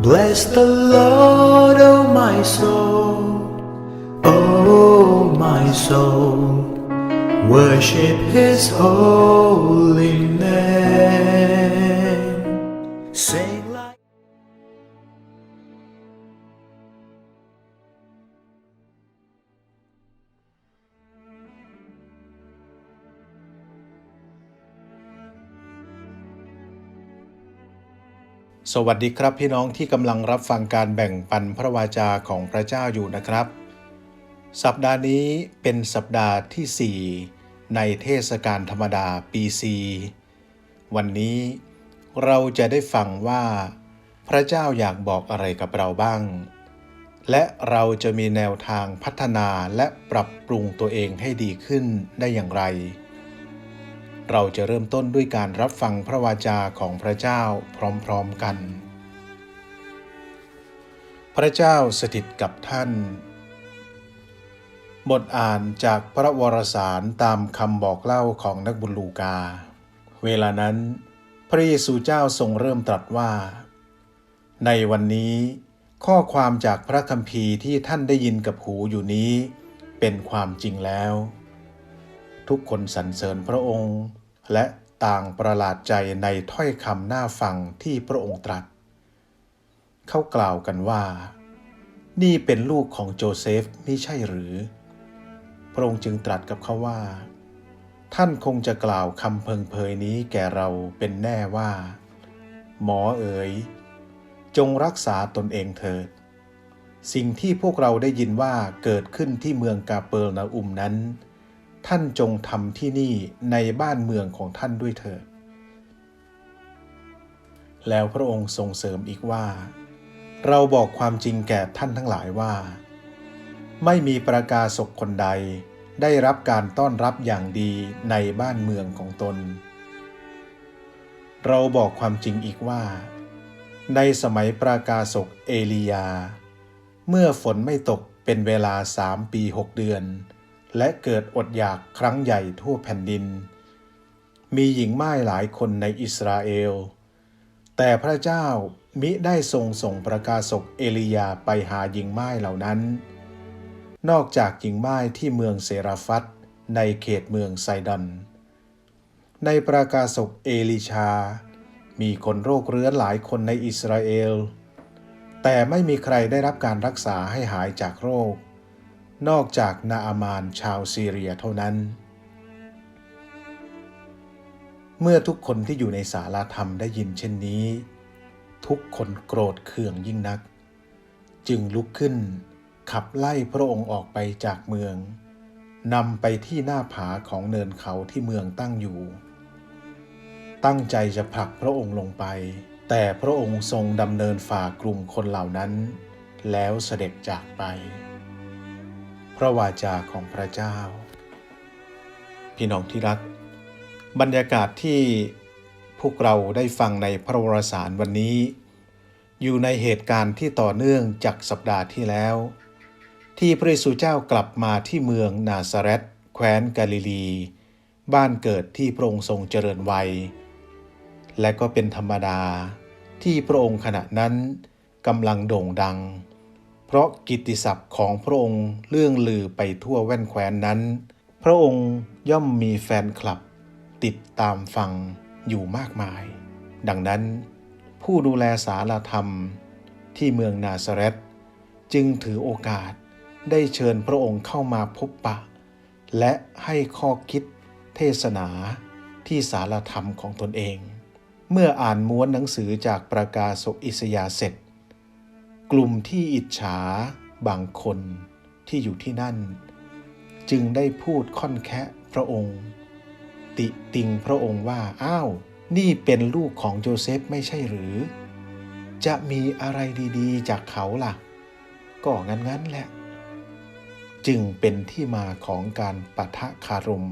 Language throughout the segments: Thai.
Bless the Lord, oh my soul, oh my soul, worship His holy name. สวัสดีครับพี่น้องที่กำลังรับฟังการแบ่งปันพระวาจาของพระเจ้าอยู่นะครับ สัปดาห์นี้เป็นสัปดาห์ที่ 4 ในเทศกาลธรรมดาปีซีวันนี้เราจะได้ฟังว่า พระเจ้าอยากบอกอะไรกับเราบ้าง และเราจะมีแนวทางพัฒนาและปรับปรุงตัวเองให้ดีขึ้นได้อย่างไร เราจะเริ่มต้นด้วยการรับฟังพระวาจาของพระเจ้าพร้อมๆกัน พระเจ้าสถิตกับท่าน บทอ่านจากพระวรสารตามคำบอกเล่าของนักบุญลูกา เวลานั้น พระเยซูเจ้าทรงเริ่มตรัสว่า ในวันนี้ข้อความจากพระคัมภีร์ที่ท่านได้ยินกับหูอยู่นี้ เป็นความจริงแล้ว ทุกคนสรรเสริญพระองค์ และต่างประหลาดใจในถ้อยคำน่าฟังที่พระองค์ตรัส เขากล่าวกันว่า นี่เป็นลูกของโจเซฟไม่ใช่หรือ พระองค์จึงตรัสกับเขาว่า ท่านคงจะกล่าวคำเพิงเพยนี้แก่เราเป็นแน่ว่า หมอเอ๋ย จงรักษาตนเองเถิด สิ่งที่พวกเราได้ยินว่าเกิดขึ้นที่เมืองกาเปิลนาอุมนั้น ท่านจงทำที่นี่ในบ้านเมืองของท่านด้วยเถิด แล้วพระองค์ทรงเสริมอีกว่า เราบอกความจริงแก่ท่านทั้งหลายว่า ไม่มีประกาศกคนใดได้รับการต้อนรับอย่างดีในบ้านเมืองของตน เราบอกความจริงอีกว่า ในสมัยประกาศกเอลียา เมื่อฝนไม่ตกเป็นเวลาสามปีหกเดือน และเกิดอดอยากครั้งใหญ่ทั่วแผ่นดิน มีหญิงม่ายหลายคนในอิสราเอล แต่พระเจ้ามิได้ทรงส่งประกาศกเอลียาไปหาหญิงม่ายเหล่านั้น นอกจากหญิงม่ายที่เมืองเซราฟัตในเขตเมืองไซดอน ในประกาศกเอลิชา มีคนโรคเรื้อนหลายคนในอิสราเอล แต่ไม่มีใครได้รับการรักษาให้หายจากโรค นอกจากนาอามานชาวซีเรียเท่านั้น เมื่อทุกคนที่อยู่ในศาลาธรรมได้ยินเช่นนี้ ทุกคนโกรธเคืองยิ่งนัก จึงลุกขึ้น ขับไล่พระองค์ออกไปจากเมืองนำไปที่หน้าผาของเนินเขาที่เมืองตั้งอยู่ ตั้งใจจะผลักพระองค์ลงไป แต่พระองค์ทรงดำเนินฝ่ากลุ่มคนเหล่านั้น แล้วเสด็จจากไป ระวาจาของพระเจ้า พี่น้องที่รัก บรรยากาศที่พวกเราได้ฟังในพระวรสารวันนี้ อยู่ในเหตุการณ์ที่ต่อเนื่องจากสัปดาห์ที่แล้ว ที่พระเยซูเจ้ากลับมาที่เมืองนาซาเรตแคว้นกาลิลี บ้านเกิดที่พระองค์ทรงเจริญวัย และก็เป็นธรรมดาที่พระองค์ขณะนั้นกำลังโด่งดัง เพราะกิตติศัพท์ของพระองค์เลื่องลือไปทั่วแว่นแคว้นนั้น พระองค์ย่อมมีแฟนคลับ ติดตามฟังอยู่มากมาย ดังนั้นผู้ดูแลสารธรรมที่เมืองนาซาเรตจึงถือโอกาสได้เชิญพระองค์เข้ามาพบปะ และให้ข้อคิดเทศนาที่สารธรรมของตนเอง เมื่ออ่านม้วนหนังสือจากประกาศอิสยาเสร็จ กลุ่มที่อิจฉาบางคนที่อยู่ที่นั่น จึงได้พูดค่อนแคะพระองค์ ติติงพระองค์ว่าอ้าวนี่เป็นลูกของโจเซฟไม่ใช่หรือ จะมีอะไรดีๆ จากเขาล่ะ ก็งั้นๆแหละ จึงเป็นที่มาของการปะทะคารม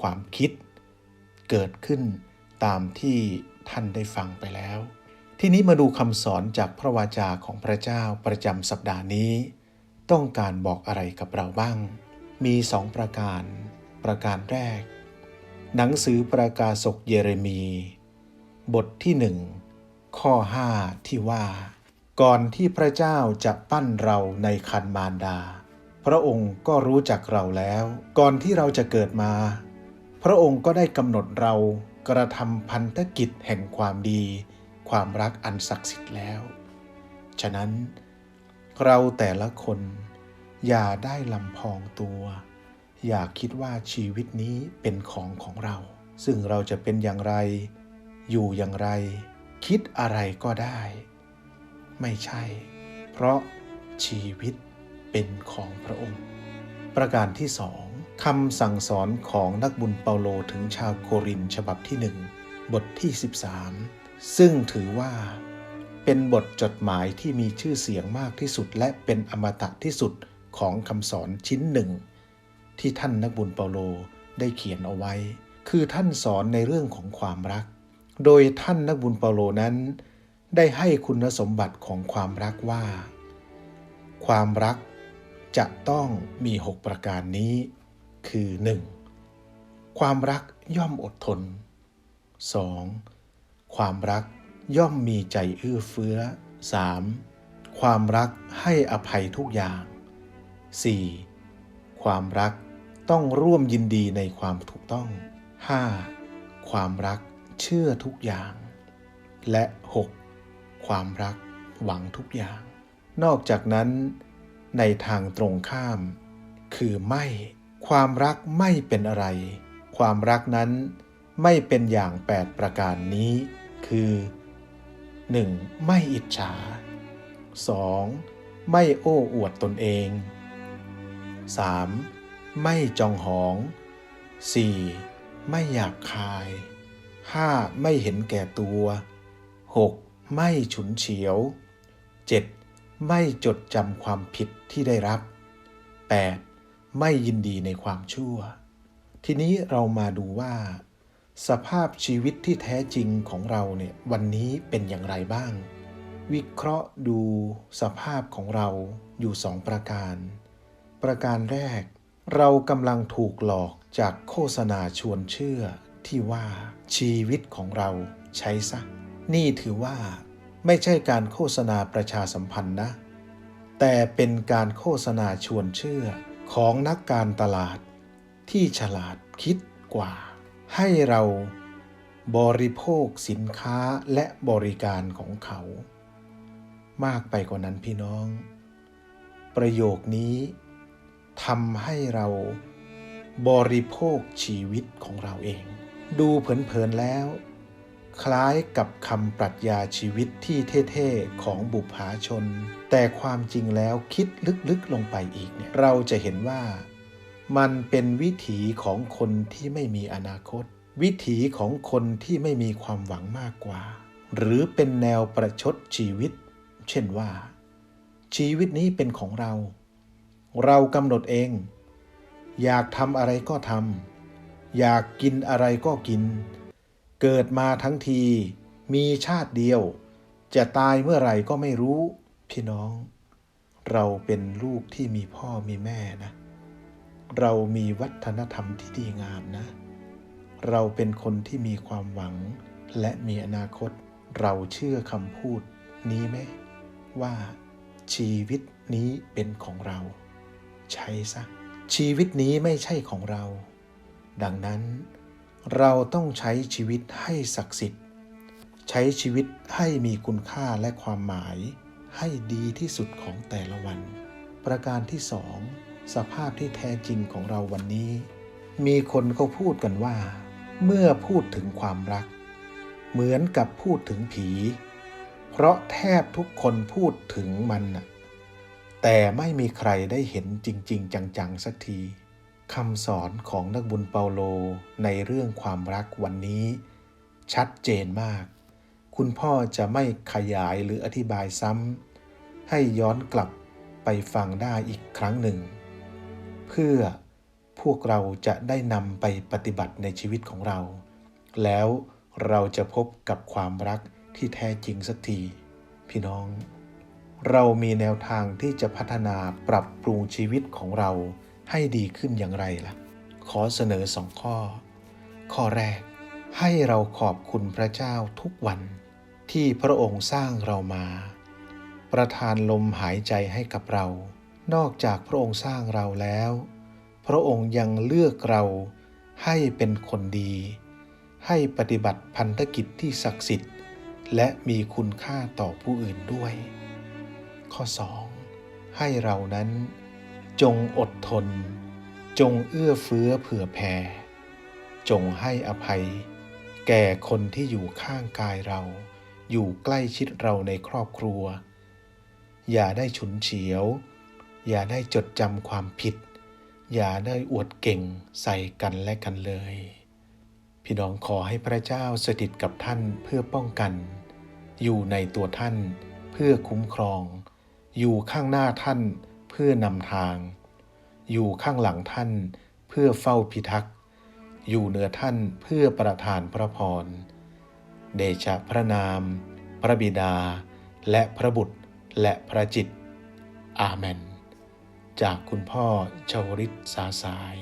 ความคิด เกิดขึ้นตามที่ท่านได้ฟังไปแล้ว ทีนี้มาดูคำสอนจากพระวาจาของพระเจ้าประจำสัปดาห์นี้ ต้องการบอกอะไรกับเราบ้าง มีสองประการ ประการแรก หนังสือประกาศกเยเรมี บทที่หนึ่งข้อ 5 ที่ว่า ก่อนที่พระเจ้าจะปั้นเราในคันมารดา พระองค์ก็รู้จักเราแล้ว ก่อนที่เราจะเกิดมา พระองค์ก็ได้กำหนดเรากระทำพันธกิจแห่งความดี ความรักอันศักดิ์สิทธิ์แล้ว ฉะนั้นเราแต่ละคนอย่าได้ลำพองตัว อย่าคิดว่าชีวิตนี้เป็นของของเรา ซึ่งเราจะเป็นอย่างไร อยู่อย่างไร คิดอะไรก็ได้ ไม่ใช่ เพราะชีวิตเป็นของพระองค์ ประการที่สองคำสั่งสอนของนักบุญเปาโลถึงชาวโครินฉบับที่หนึ่งบทที่ 13 ซึ่งถือว่าเป็นบทจดหมายที่มีชื่อเสียงมากที่สุด และเป็นอมตะที่สุดของคำสอนชิ้นหนึ่ง ที่ท่านนักบุญเปาโลได้เขียนเอาไว้ คือท่านสอนในเรื่องของความรัก โดยท่านนักบุญเปาโลนั้น ได้ให้คุณสมบัติของความรักว่า ความรักจะต้องมี 6 ประการนี้ คือ 1. ความรักย่อมอดทน 2. ความรักย่อมมีใจเอื้อเฟื้อ 3. ความรักให้อภัยทุกอย่าง 4. ความรักต้องร่วมยินดีในความถูกต้อง 5. ความรักเชื่อทุกอย่าง และ 6. ความรักหวังทุกอย่าง นอกจากนั้น ในทางตรงข้าม คือไม่ ความรักไม่เป็นอะไร ความรักนั้นไม่เป็นอย่าง 8 ประการนี้ คือ 1. ไม่อิจฉา 2. ไม่โอ้อวดตนเอง 3. ไม่จองหอง 4. ไม่หยาบคาย 5. ไม่เห็นแก่ตัว 6. ไม่ฉุนเฉียว 7. ไม่จดจำความผิดที่ได้รับ 8. ไม่ยินดีในความชั่ว ทีนี้เรามาดูว่า สภาพชีวิตที่แท้จริงของเราเนี่ยวันนี้เป็นอย่างไรบ้าง วิเคราะห์ดูสภาพของเราอยู่สองประการ ประการแรก เรากำลังถูกหลอกจากโฆษณาชวนเชื่อที่ว่าชีวิตของเราใช้ซะ นี่ถือว่าไม่ใช่การโฆษณาประชาสัมพันธ์นะ แต่เป็นการโฆษณาชวนเชื่อของนักการตลาดที่ฉลาดคิดกว่า ให้เราบริโภคสินค้าและบริการของเขา มากไปกว่านั้นพี่น้อง ประโยคนี้ทำให้เราบริโภคชีวิตของเราเอง ดูเผินๆแล้ว คล้ายกับคำปรัชญาชีวิตที่เท่ๆของบุพาชน แต่ความจริงแล้วคิดลึกๆลงไปอีกเนี่ยเราจะเห็นว่า มันเป็นวิถีของคนที่ไม่มีอนาคต วิถีของคนที่ไม่มีความหวังมากกว่า หรือเป็นแนวประชดชีวิต เช่นว่า ชีวิตนี้เป็นของเรา เรากำหนดเอง อยากทำอะไรก็ทำอยากกินอะไรก็กิน เกิดมาทั้งที มีชาติเดียว จะตายเมื่อไหร่ก็ไม่รู้ พี่น้อง เราเป็นลูกที่มีพ่อมีแม่นะ เรามีวัฒนธรรมที่ดีงามนะ เราเป็นคนที่มีความหวัง และมีอนาคต เราเชื่อคำพูดนี้ไหม ว่าชีวิตนี้เป็นของเรา ใช่ซะชีวิตนี้ไม่ใช่ของเรา ดังนั้น เราต้องใช้ชีวิตให้ศักดิ์สิทธิ์ ใช้ชีวิตให้มีคุณค่าและความหมาย ให้ดีที่สุดของแต่ละวัน ประการที่สอง สภาพที่แท้จริงของเราวันนี้ มีคนเขาพูดกันว่า เมื่อพูดถึงความรัก เหมือนกับพูดถึงผี เพราะแทบทุกคนพูดถึงมันน่ะแต่ไม่มีใครได้เห็นจริง ๆ จังๆสักทีคำสอนของนักบุญเปาโลในเรื่องความรักวันนี้ ชัดเจนมาก คุณพ่อจะไม่ขยายหรืออธิบายซ้ำให้ย้อนกลับไปฟังได้อีกครั้งหนึ่ง เพื่อพวกเราจะได้นำไปปฏิบัติในชีวิตของเรา แล้วเราจะพบกับความรักที่แท้จริงสักที พี่น้อง เรามีแนวทางที่จะพัฒนาปรับปรุงชีวิตของเราให้ดีขึ้นอย่างไรล่ะ ขอเสนอสองข้อ ข้อแรก ให้เราขอบคุณพระเจ้าทุกวันที่พระองค์สร้างเรามาปประทานลมหายใจให้กับเรา นอกจากพระองค์สร้างเราแล้ว พระองค์ยังเลือกเราให้เป็นคนดี ให้ปฏิบัติพันธกิจที่ศักดิ์สิทธิ์ และมีคุณค่าต่อผู้อื่นด้วย ข้อ 2. ให้เรานั้น จงอดทน จงเอื้อเฟื้อเผื่อแผ่ จงให้อภัย แก่คนที่อยู่ข้างกายเรา อยู่ใกล้ชิดเราในครอบครัว อย่าได้ฉุนเฉียว อย่าได้จดจำความผิด อย่าได้อวดเก่งใส่กันและกันเลย พี่น้องขอให้พระเจ้าสถิตกับท่านเพื่อป้องกัน อยู่ในตัวท่านเพื่อคุ้มครอง อยู่ข้างหน้าท่านเพื่อนำทาง อยู่ข้างหลังท่านเพื่อเฝ้าพิทักษ์ อยู่เหนือท่านเพื่อประทานพระพร เดชะพระนาม พระบิดา และพระบุตรและพระจิต อาเมน จากคุณพ่อชวริตสาสาย